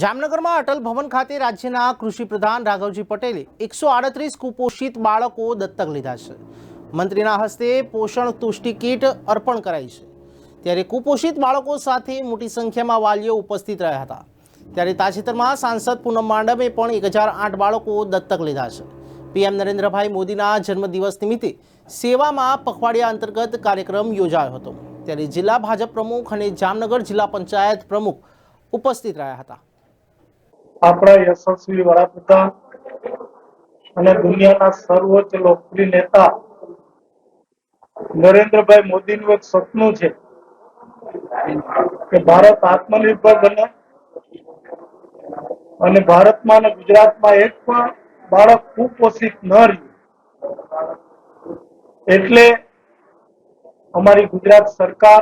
જામનગરમાં અટલ ભવન ખાતે રાજ્યના કૃષિ પ્રધાન રાઘવજી પટેલે એકસો આડત્રીસ કુપોષિત બાળકો દત્તક લીધા છે. મંત્રીના હસ્તે પોષણ તુષ્ટિ કીટ અર્પણ કરાઈ છે. ત્યારે કુપોષિત બાળકો સાથે મોટી સંખ્યામાં વાલીઓ ઉપસ્થિત રહ્યા હતા. ત્યારે તાજેતરમાં સાંસદ પૂનમ માંડમે પણ એક હજાર આઠ બાળકો દત્તક લીધા છે. પીએમ નરેન્દ્રભાઈ મોદીના જન્મદિવસ નિમિત્તે સેવામાં પખવાડિયા અંતર્ગત કાર્યક્રમ યોજાયો હતો. ત્યારે જિલ્લા ભાજપ પ્રમુખ અને જામનગર જિલ્લા પંચાયત પ્રમુખ ઉપસ્થિત રહ્યા હતા. આપણા યશસ્વી વડાપ્રધાન અને દુનિયાના સર્વોચ્ચ લોકપ્રિય નેતા નરેન્દ્રભાઈ મોદીનું એક સપનું છે કે ભારત આત્મનિર્ભર બને અને ભારતમાં અને ગુજરાતમાં એક પણ બાળક કુપોષિત ન રહ્યું એટલે અમારી ગુજરાત સરકાર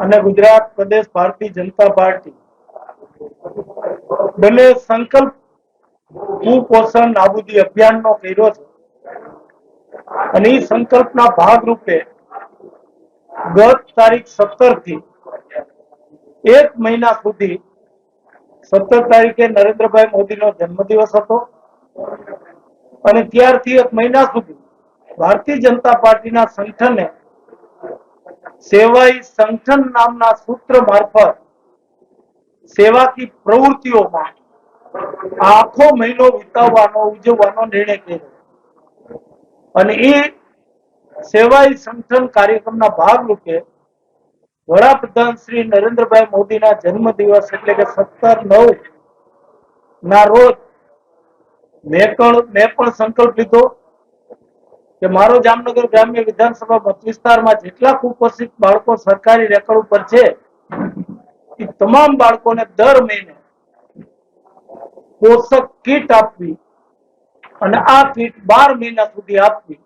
અને ગુજરાત પ્રદેશ ભારતીય જનતા પાર્ટી બંને સંકલ્પ કુપોષણ નાબૂદી અભિયાનનો કર્યો છે. અને એ સંકલ્પના ભાગરૂપે ગત તારીખ સત્તરથી એક મહિના સુધી સત્તર તારીખે નરેન્દ્રભાઈ મોદીનો જન્મદિવસ હતો. અને ત્યારથી એક મહિના સુધી ભારતીય જનતા પાર્ટીના સંગઠને સેવાઈ સંગઠન નામના સૂત્ર મારફત સેવાકી પ્રવૃત્તિઓમાં આખો મહિનો વિતાવવાનો, ઉજવવાનો નિર્ણય કર્યો. અને એ સેવાઈ સંગઠન કાર્યક્રમના ભાગરૂપે વડાપ્રધાન શ્રી નરેન્દ્રભાઈ મોદીના જન્મદિવસ એટલે કે સત્તર નવ ના રોજ મેં પણ સંકલ્પ લીધો કે મારો જામનગર ગ્રામ્ય વિધાનસભા મત વિસ્તારમાં જેટલા ઉપસ્થિત બાળકો સરકારી રેકર્ડ ઉપર છે તમામ બાળકોને દર મહિને પોષક કીટ આપવી અને આ કીટ બાર મહિના સુધી આપવી.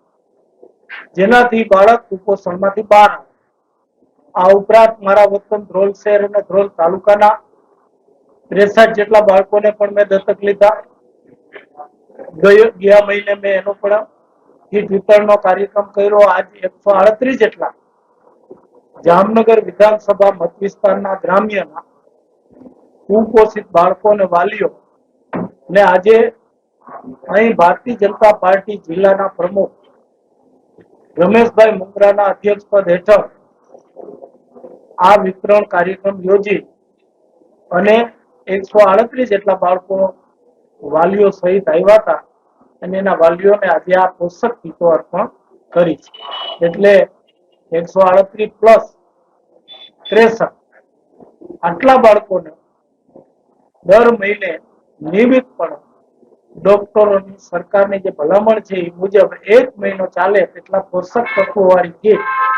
જેનાથી બાળક કુપોષણમાંથી બહાર આવે. આ ઉપરાંત મારા વતન ધ્રોલ શહેર અને ધ્રોલ તાલુકાના ત્રેસઠ જેટલા બાળકોને પણ મેં દત્તક લીધા. ગયા મહિને મેં એનો પણ કીટ વિતરણનો કાર્યક્રમ કર્યો. આજે એકસો આડત્રીસ જેટલા જામનગર વિધાનસભા મત વિસ્તારના ગ્રામ્યના કુપોષિત બાળકો અને વાલીઓ ને આજે અહીં ભારતીય જનતા પાર્ટી જિલ્લાના પ્રમુખ રમેશભાઈ મુંદ્રાના અધ્યક્ષ પદ હેઠળ આ વિતરણ કાર્યક્રમ યોજી અને એકસો આડત્રીસ જેટલા બાળકો વાલીઓ સહિત આવ્યા હતા અને એના વાલીઓને આજે આ પોષક કીટો અર્પણ કરી છે. એટલે ત્રેસઠ. આટલા બાળકોને દર મહિને નિયમિતપણે ડોક્ટરોની સરકારની જે ભલામણ છે એ મુજબ એક મહિનો ચાલે એટલા પોષક તત્વો વાળી કીટ